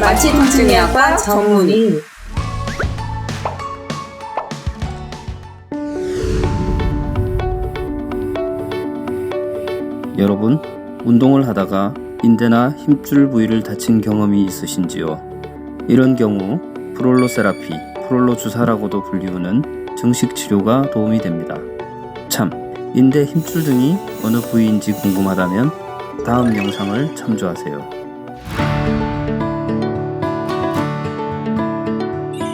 마취통증의학과 전문의 여러분, 운동을 하다가 인대나 힘줄 부위를 다친 경험이 있으신지요? 이런 경우 프롤로 세라피, 프롤로 주사라고도 불리우는 정식 치료가 도움이 됩니다. 참, 인대 힘줄 등이 어느 부위인지 궁금하다면 다음 영상을 참조하세요.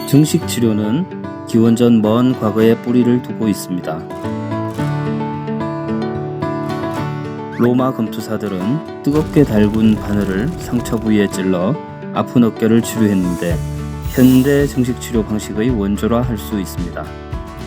정식 치료는 기원전 먼 과거에 뿌리를 두고 있습니다. 로마 검투사들은 뜨겁게 달군 바늘을 상처 부위에 찔러 아픈 어깨를 치료했는데 현대 정식 치료 방식의 원조라 할 수 있습니다.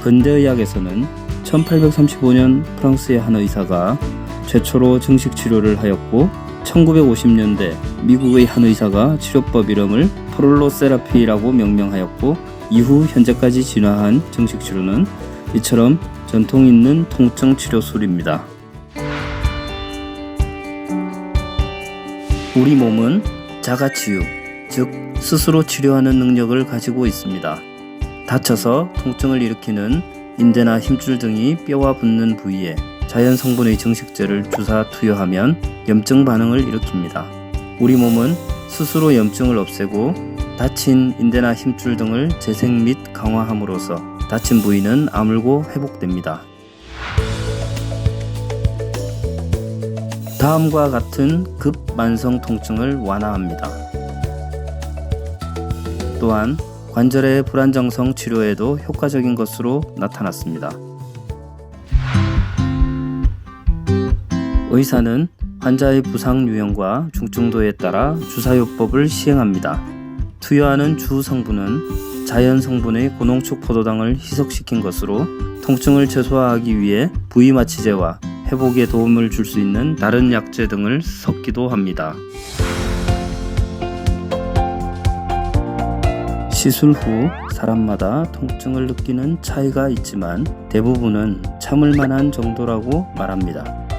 근대의학에서는 1835년 프랑스의 한 의사가 최초로 정식 치료를 하였고 1950년대 미국의 한 의사가 치료법 이름을 프롤로세라피라고 명명하였고 이후 현재까지 진화한 정식 치료는 이처럼 전통 있는 통증 치료술입니다. 우리 몸은 자가치유, 즉 스스로 치료하는 능력을 가지고 있습니다. 다쳐서 통증을 일으키는 인대나 힘줄 등이 뼈와 붙는 부위에 자연 성분의 정식제를 주사 투여하면 염증 반응을 일으킵니다. 우리 몸은 스스로 염증을 없애고 다친 인대나 힘줄 등을 재생 및 강화함으로써 다친 부위는 아물고 회복됩니다. 다음과 같은 급만성 통증을 완화합니다. 또한 관절의 불안정성 치료에도 효과적인 것으로 나타났습니다. 의사는 환자의 부상 유형과 중증도에 따라 주사요법을 시행합니다. 투여하는 주 성분은 자연 성분의 고농축 포도당을 희석시킨 것으로 통증을 최소화하기 위해 부위 마취제와 회복에 도움을 줄 수 있는 다른 약재 등을 섞기도 합니다. 시술 후 사람마다 통증을 느끼는 차이가 있지만 대부분은 참을 만한 정도라고 말합니다.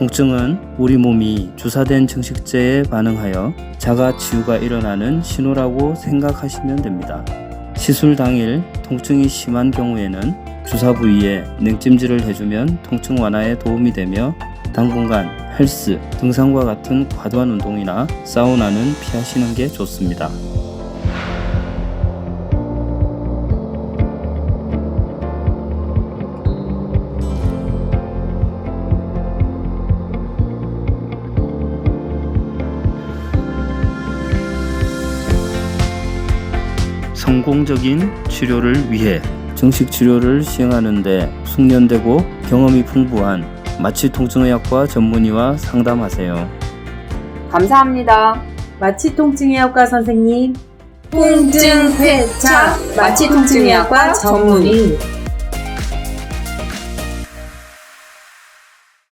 통증은 우리 몸이 주사된 정식제에 반응하여 자가 치유가 일어나는 신호라고 생각하시면 됩니다. 시술 당일 통증이 심한 경우에는 주사 부위에 냉찜질을 해주면 통증 완화에 도움이 되며 당분간 헬스, 등산과 같은 과도한 운동이나 사우나는 피하시는 게 좋습니다. 성공적인 치료를 위해 정식 치료를 시행하는데 숙련되고 경험이 풍부한 마취 통증의학과 전문의와 상담하세요. 감사합니다. 마취통증의학과 선생님 통증 회차 마취통증의학과 전문의